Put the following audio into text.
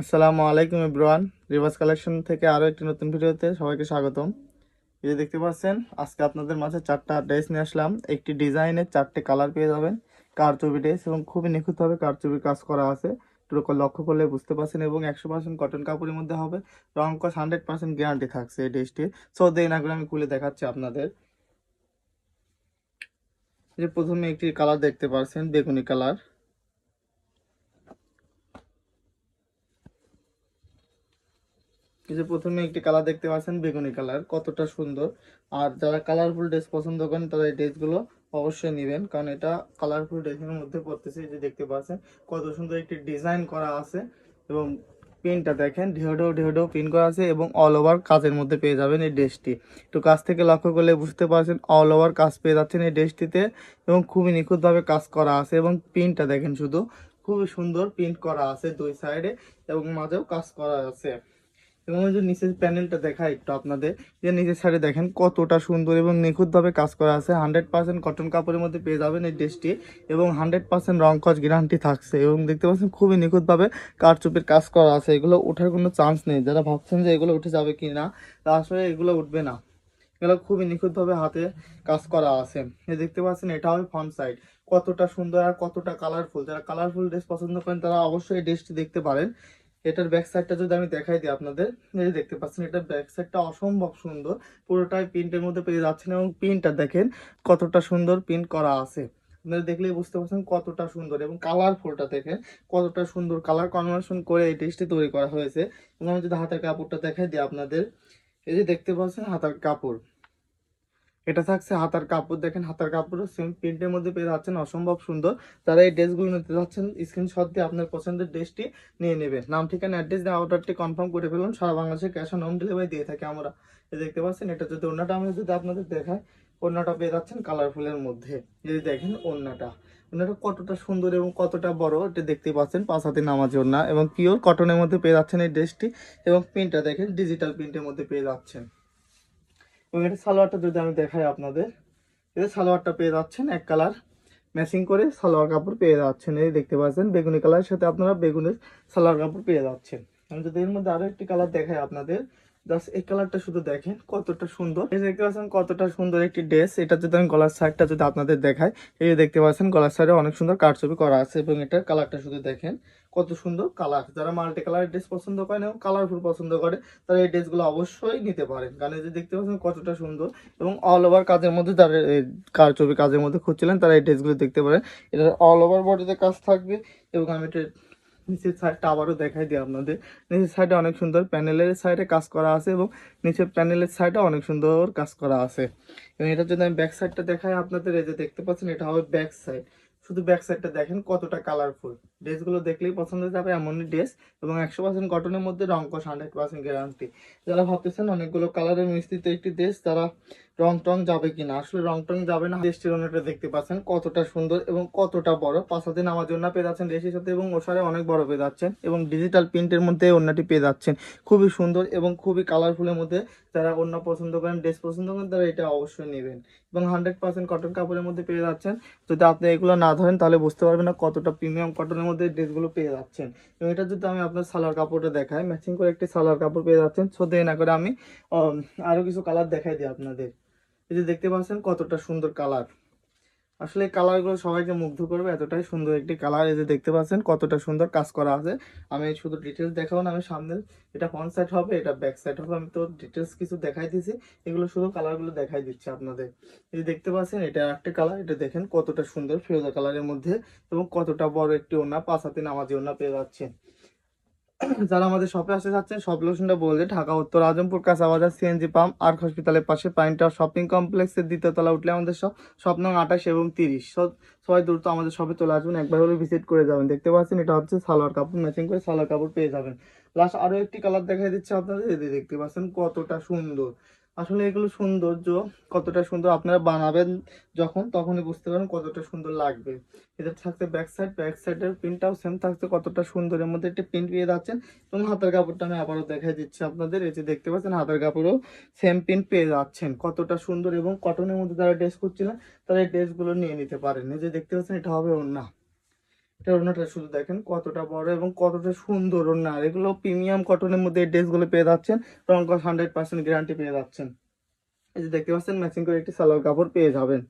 আসসালামু আলাইকুম Ibran reverse collection থেকে আরও একটি নতুন ভিডিওতে সবাইকে স্বাগতম। এই যে দেখতে পাচ্ছেন, আজকে আপনাদের মাঝে চারটা ড্রেস নিয়ে আসলাম। একটি ডিজাইনের চারটে কালার পেয়ে যাবেন, কারচুপি ড্রেস এবং খুবই নিখুঁতভাবে কারচুপি কাজ করা আছে। টুকু লক্ষ্য করলে বুঝতে পারছেন এবং একশো পার্সেন্ট কটন কাপড়ের মধ্যে হবে। রং কস হান্ড্রেড পার্সেন্ট গ্যারান্টি থাকছে এই ড্রেসটির সো দেন আগে আমি খুলে দেখাচ্ছি আপনাদের। যে প্রথমে একটি কালার দেখতে পাচ্ছেন বেগুনি কালার। যে প্রথমে একটি কালার দেখতে পাচ্ছেন, বেগুনি কালার কতটা সুন্দর। আর যারা কালারফুল ড্রেস পছন্দ করেন, তারা এই ড্রেসগুলো অবশ্যই নেবেন, কারণ এটা কালারফুল ড্রেসের মধ্যে পড়তেছে যে দেখতে পাচ্ছেন, কত সুন্দর একটি ডিজাইন করা আছে। এবং প্রিন্টটা দেখেন, ঢেউ ঢেউ ঢেউ প্রিন্ট করা আছে এবং অল ওভার কাজের মধ্যে পেয়ে যাবেন এই ড্রেসটি একটু কাছ থেকে লক্ষ্য করলে বুঝতে পারছেন অল ওভার কাজ পেয়ে যাচ্ছেন এই ড্রেসটিতে এবং খুবই নিখুঁতভাবে কাজ করা আছে এবং প্রিন্টটা দেখেন শুধু, খুবই সুন্দর প্রিন্ট করা আছে দুই সাইডে এবং মাঝেও কাজ করা আছে। এবং ওই যে নিচের প্যানেলটা দেখা একটু আপনাদের, যে নিচের সাইডে দেখেন কতটা সুন্দর এবং নিখুঁতভাবে কাজ করা আছে। হান্ড্রেড পার্সেন্ট কটন কাপড়ের মধ্যে পেয়ে যাবেন এই ড্রেসটি এবং হান্ড্রেড পার্সেন্ট রং কস গ্যারান্টি থাকছে এবং দেখতে পাচ্ছেন খুবই নিখুঁতভাবে কারচুপির কাজ করা আছে। এগুলো ওঠার কোনো চান্স নেই। যারা ভাবছেন যে এগুলো উঠে যাবে কি না আসলে এগুলো উঠবে না। এগুলো খুবই নিখুঁতভাবে হাতে কাজ করা আছে। দেখতে পাচ্ছেন এটা হবে ফ্রন্ট সাইড কতটা সুন্দর আর কতটা কালারফুল যারা কালারফুল ড্রেস পছন্দ করেন, তারা অবশ্যই এই ড্রেসটি দেখতে পারেন। এটার ব্যাক সাইডটা যদি আমি দেখাই দিই আপনাদের, এই যে দেখতে পাচ্ছেন এটার ব্যাক সাইডটা অসম্ভব সুন্দর। পুরোটাই প্রিন্টের মধ্যে পেয়ে যাচ্ছেন এবং প্রিন্টটা দেখেন কতটা সুন্দর প্রিন্ট করা আছে। আপনারা দেখলেই বুঝতে পারছেন কতটা সুন্দর এবং কালারফুলটা দেখেন, কতটা সুন্দর কালার কনভার্সন করে এই ড্রেসটি তৈরি করা হয়েছে। এবং আমি যদি হাতের কাপড়টা দেখাই দিই আপনাদের, এই যে দেখতে পাচ্ছেন হাতার কাপড়। এটা থাকছে হাতার কাপড়, দেখেন হাতার কাপড়ও সেম প্রিন্টের মধ্যে পেয়ে যাচ্ছেন, অসম্ভব সুন্দর। যারা এই ড্রেসগুলো নিতে যাচ্ছেন স্ক্রিনশট দিয়ে আপনার পছন্দের ড্রেসটি নিয়ে নেবেন। নাম, ঠিকানা অ্যাড্রেস দিয়ে অর্ডারটি কনফার্ম করে ফেলুন, সারা বাংলাদেশে ক্যাশ অন হোম ডেলিভারি দিয়ে থাকি আমরা। দেখতে পাচ্ছেন, এটা যদি অন্যটা আমি যদি আপনাদের দেখাই, ওড়নাটা পেয়ে যাচ্ছেন কালারফুলের মধ্যে। যদি দেখেন ওড়নাটা ওড়নাটা কতটা সুন্দর এবং কতটা বড়, এটা দেখতে পাচ্ছেন, পাঁচ হাতে নামাজি ওড়না এবং পিওর কটনের মধ্যে পেয়ে যাচ্ছেন এই ড্রেসটি এবং প্রিন্টটা দেখেন ডিজিটাল প্রিন্টের মধ্যে পেয়ে যাচ্ছেন। এবং এটা সালোয়ারটা যদি আমি দেখাই আপনাদের এটা সালোয়ারটা পেয়ে যাচ্ছেন এক কালার ম্যাচিং করে সালোয়ার কাপড় পেয়ে যাচ্ছেন। এই দেখতে পাচ্ছেন, বেগুনি কালারের সাথে আপনারা বেগুনের সালোয়ার কাপড় পেয়ে যাচ্ছেন। আমি যদি এর মধ্যে আরও একটি কালার দেখাই আপনাদের জাস্ট এই কালারটা শুধু দেখেন কতটা সুন্দর। এই দেখতে পাচ্ছেন কতটা সুন্দর একটি ড্রেস এটা যদি আমি গলার সাইডটা যদি আপনাদের দেখাই, এই দেখতে পাচ্ছেন গলার সাইডে অনেক সুন্দর কারচুপি করা আছে এবং এটার কালারটা শুধু দেখেন কত সুন্দর কালার যারা মাল্টি কালারের ড্রেস পছন্দ করেন এবং কালারফুল পছন্দ করে, তারা এই ড্রেসগুলো অবশ্যই নিতে পারেন। কারণ যে দেখতে পাচ্ছেন কতটা সুন্দর এবং অল ওভার কাজের মধ্যে যারা কার ছবি কাজের মধ্যে খুঁজছিলেন, তারা এই ড্রেসগুলো দেখতে পারেন। এটার অল ওভার বডিতে কাজ থাকবে এবং আমি এটা নিচের সাইডটা আবারও দেখাই দিই আপনাদের। নিচের সাইডে অনেক সুন্দর প্যানেলের সাইডে কাজ করা আছে এবং নিচের প্যানেলের সাইডে অনেক সুন্দর কাজ করা আছে। এবং এটা যদি আমি ব্যাক সাইডটা দেখাই আপনাদের, এই যে দেখতে পাচ্ছেন, এটা হবে ব্যাক সাইড শুধু ব্যাক সাইডটা দেখেন কতটা কালারফুল ড্রেসগুলো দেখলেই পছন্দ যাবে এমনই ড্রেস এবং একশো পার্সেন্ট কটনের মধ্যে রং কষ হান্ড্রেড পার্সেন্ট গ্যারান্টি যারা ভাবতেছেন অনেকগুলো কালারের মিশ্রিত একটি ড্রেস তারা রং টং যাবে কিনা? আসলে রং টং যাবে না। ড্রেসটির অনেকটা দেখতে পাচ্ছেন, কতটা সুন্দর এবং কতটা বড়। পাঁচ হাতে নামার জন্য পেয়ে যাচ্ছেন ড্রেসের সাথে এবং ওসারে অনেক বড় পেয়ে যাচ্ছেন এবং ডিজিটাল প্রিন্টের মধ্যে অন্যটি পেয়ে যাচ্ছেন। খুবই সুন্দর এবং খুবই কালারফুলের মধ্যে যারা অন্য পছন্দ করেন ড্রেস পছন্দ করেন, তারা এটা অবশ্যই নেবেন। এবং হান্ড্রেড পার্সেন্ট কটন কাপড়ের মধ্যে পেয়ে যাচ্ছেন। যদি আপনি এগুলো না ধরেন, তাহলে বুঝতে পারবেন না কতটা প্রিমিয়াম কটনের মধ্যে ড্রেসগুলো পেয়ে যাচ্ছেন। এবং এটা যদি আমি আপনার সালোয়ার কাপড়টা দেখাই ম্যাচিং করে একটি সালোয়ার কাপড় পেয়ে যাচ্ছেন। সো না করে আমি আরও আরও কিছু কালার দেখাই দিই আপনাদের। এই যে দেখতে পাচ্ছেন কতটা সুন্দর কালার আসলে কালারগুলো সবাইকে মুগ্ধ করবে এতটাই সুন্দর একটি কালার এই যে দেখতে পাচ্ছেন কতটা সুন্দর কাজ করা আছে। আমি শুধু ডিটেলস দেখাবো না, আমি সামনে এটা ফ্রন্ট সাইড হবে, এটা ব্যাক সাইড হবে, আমি তো ডিটেলস কিছু দেখাই দিয়েছি। এগুলো শুধু কালারগুলো দেখাই দিচ্ছি আপনাদের। এই যে দেখতে পাচ্ছেন, এটা একটা কালার এটা দেখেন কতটা সুন্দর ফিরোজা কালারের মধ্যে এবং কতটা বড় একটি ওনা পাঁচ হাতে নামাজি ওনা পেয়ে যাচ্ছেন। যারা আমাদের শপে আসতে চাচ্ছেন সব লোকেশনটা বলতে ঢাকা, উত্তর, আজমপুর, কাঁচাবাজার সিএনজি পাম্প আর্ক হসপিটালের পাশে পাইন টাওয়ার শপিং কমপ্লেক্সের দ্বিতীয় তলা উঠলে আমাদের সব সব নং আঠাশ এবং তিরিশ। সব সবাই দ্রুত আমাদের শপে চলে আসবেন, একবার হলে ভিজিট করে যাবেন। দেখতে পাচ্ছেন, এটা হচ্ছে সালোয়ার কাপড় ম্যাচিং করে সালোয়ার কাপড় পেয়ে যাবেন। লাস্ট আরও একটি কালার দেখা দিচ্ছে আপনাদের দেখতে পাচ্ছেন কতটা সুন্দর। আসলে এগুলো সৌন্দর্য কতটা সুন্দর আপনারা বানাবেন যখন, তখনই বুঝতে পারেন কতটা সুন্দর লাগবে। এটা থাকছে ব্যাক সাইড ব্যাক সাইডের প্রিন্টটাও সেম থাকছে কতটা সুন্দর। এর মধ্যে একটা প্রিন্ট পেয়ে যাচ্ছেন এবং হাতের কাপড়টা আমি আবারও দেখাই দিচ্ছি আপনাদের। এই যে দেখতে পাচ্ছেন হাতের কাপড়ও সেম প্রিন্ট পেয়ে যাচ্ছেন। কতটা সুন্দর এবং কটনের মধ্যে যারা ড্রেস করছিলেন, তারা এই ড্রেসগুলো নিয়ে নিতে পারেন। এই যে দেখতে পাচ্ছেন, এটা হবে ওড়না। এটা ওড়নাটা শুধু দেখেন কতটা বড় এবং কতটা সুন্দর ওনার এগুলো প্রিমিয়াম কটনের মধ্যে এই ড্রেসগুলো পেয়ে যাচ্ছেন রং হান্ড্রেড পার্সেন্ট গ্যারান্টি পেয়ে যাচ্ছেন। এই যে দেখতে পাচ্ছেন ম্যাচিং করে একটি সালোয়ার কাপড় পেয়ে যাবেন।